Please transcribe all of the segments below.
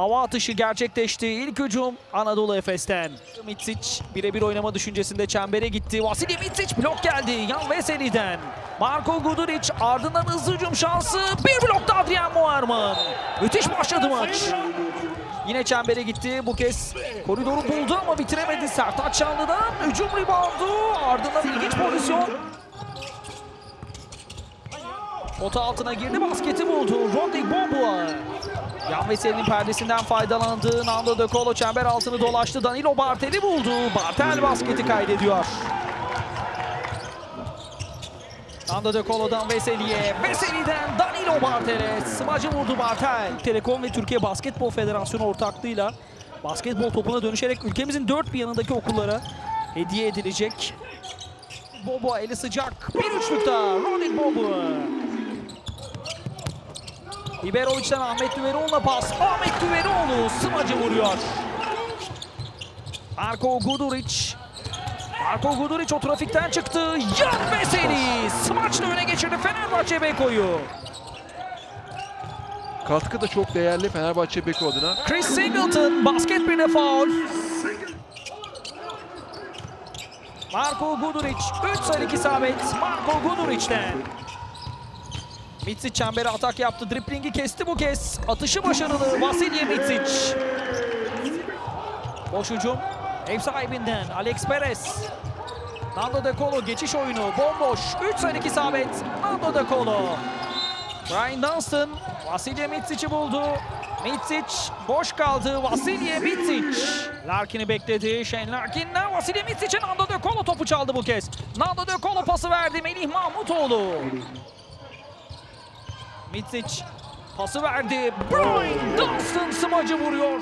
hava atışı gerçekleşti. İlk hücum Anadolu Efes'ten. Mitsic birebir oynama düşüncesinde çembere gitti. Vasilij Mitsic blok geldi. Yan Veseli'den. Marko Guduric ardından hızlı hücum şansı. Bir blokta Adrian Muarman. Müthiş başladı maç. Yine çembere gitti. Bu kez koridoru buldu ama bitiremedi. Sertaç Şanlı'dan hücum reboundu. Ardından ilginç pozisyon. Pota altına girdi. Basketi buldu. Rodrik Boboa. Yan Veseli'nin perdesinden faydalandığı Nando De Colo çember altını dolaştı. Danilo Bartel'i buldu. Bartel basketi kaydediyor. Nando De Colo'dan Veseli'ye, Veseli'den Danilo Bartel'e. Smacı vurdu Bartel. Telekom ve Türkiye Basketbol Federasyonu ortaklığıyla basketbol topuna dönüşerek ülkemizin dört bir yanındaki okullara hediye edilecek. Bobo eli sıcak. Bir üçlük daha. Rodrik Bobo. Liberovic'den Ahmet Düveroğlu'na pas. Ahmet Düveroğlu smacı vuruyor. Marko Guduric. Marko Guduric o trafikten çıktı. Yan Veseli. Smaçla öne geçirdi Fenerbahçe Beko'yu. Katkı da çok değerli Fenerbahçe Beko adına. Chris Singleton basket birine faul. Marko Guduric 3 sayılık isabet Marko Guduric'ten. Mitsic çembere atak yaptı. Driplingi kesti bu kez. Atışı başarılı Vasilya Mitsic. Boş hücum. Ev sahibinden Alex Perez. Nando De Colo geçiş oyunu bomboş. 3 sayılık isabet Nando De Colo. Brian Dunstan Vasilya Mitsic'i buldu. Mitsic boş kaldı. Vasilya Mitsic. Larkin'i bekledi. Shane Larkin'den Vasilya Mitsic'e Nando De Colo topu çaldı bu kez. Nando De Colo pası verdi Melih Mahmutoğlu. Mitsic pası verdi. Brian Dunstan smacı vuruyor.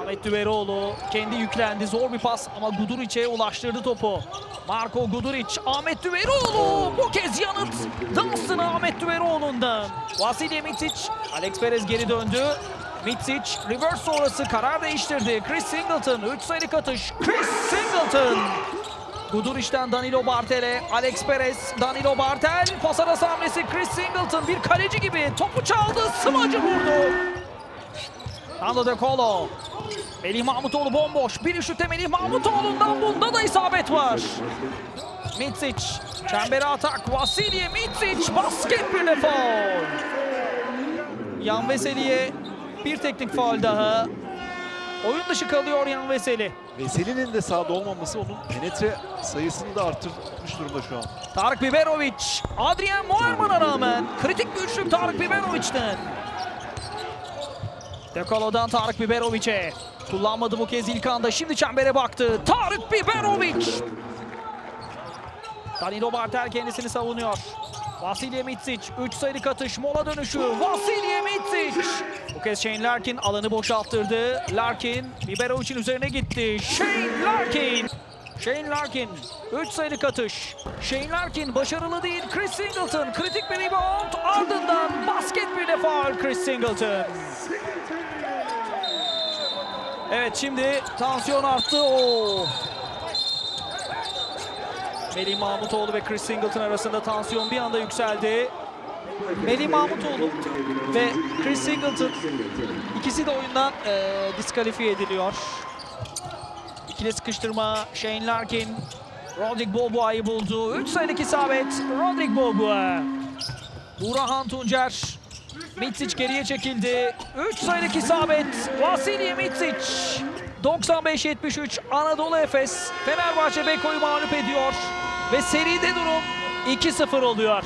Ahmet Düveroğlu kendi yüklendi. Zor bir pas ama Guduric'e ulaştırdı topu. Marko Guduric, Ahmet Düveroğlu. Bu kez yanıt Dunstan Ahmet Düveroğlu'ndan. Vasilya Mitsic, Alex Perez geri döndü. Mitsic reverse sonrası karar değiştirdi. Chris Singleton 3 sayılık atış. Chris Singleton. Guduric'den Danilo Bartel'e, Alex Perez, Danilo Bartel, pas arası hamlesi Chris Singleton bir kaleci gibi topu çaldı, smacı vurdu. Nando De Colo. Melih Mahmutoğlu bomboş. Bir şütte Melih Mahmutoğlu'ndan bunda da isabet var. Mitsic. Çembere atak. Vasilya Mitsic. Basket bir de faul. Yan Veseli'ye bir teknik faul daha. Oyun dışı kalıyor Yan Veseli. Veseli'nin de sahada olmaması onun penetre sayısını da arttırmış durumda şu an. Tarık Biberovic. Adrian Muarman'a rağmen kritik bir üçlük Tarık Biberovic'ten. Dekolo'dan Tarık Biberovic'e. Kullanmadı bu kez ilk anda. Şimdi çembere baktı. Tarık Biberovic. Danilo Bartel kendisini savunuyor. Vasilya Mitsic. 3 sayılık atış. Mola dönüşü. Vasilya Mitsic. Bu kez Shane Larkin alanı boşalttırdı. Larkin Biberovic'in üzerine gitti. Shane Larkin. Shane Larkin 3 sayılık atış. Shane Larkin başarılı değil. Chris Singleton kritik bir rebound. Ardından basket bir de faul Chris Singleton. Evet şimdi tansiyon arttı. Oo. Melih Mahmutoğlu ve Chris Singleton arasında tansiyon bir anda yükseldi. Melih Mahmutoğlu ve Chris Singleton ikisi de oyundan eee diskalifiye ediliyor. İkili sıkıştırma Shane Larkin. Rodrik Boboa'yı buldu. 3 sayılık isabet Rodrik Boboa. Burhan Tuncer. Mitsic geriye çekildi. 3 sayılık isabet Vasilya Mitsic. 95-73 Anadolu Efes Fenerbahçe Beko'yu mağlup ediyor. Ve seride durum 2-0 oluyor.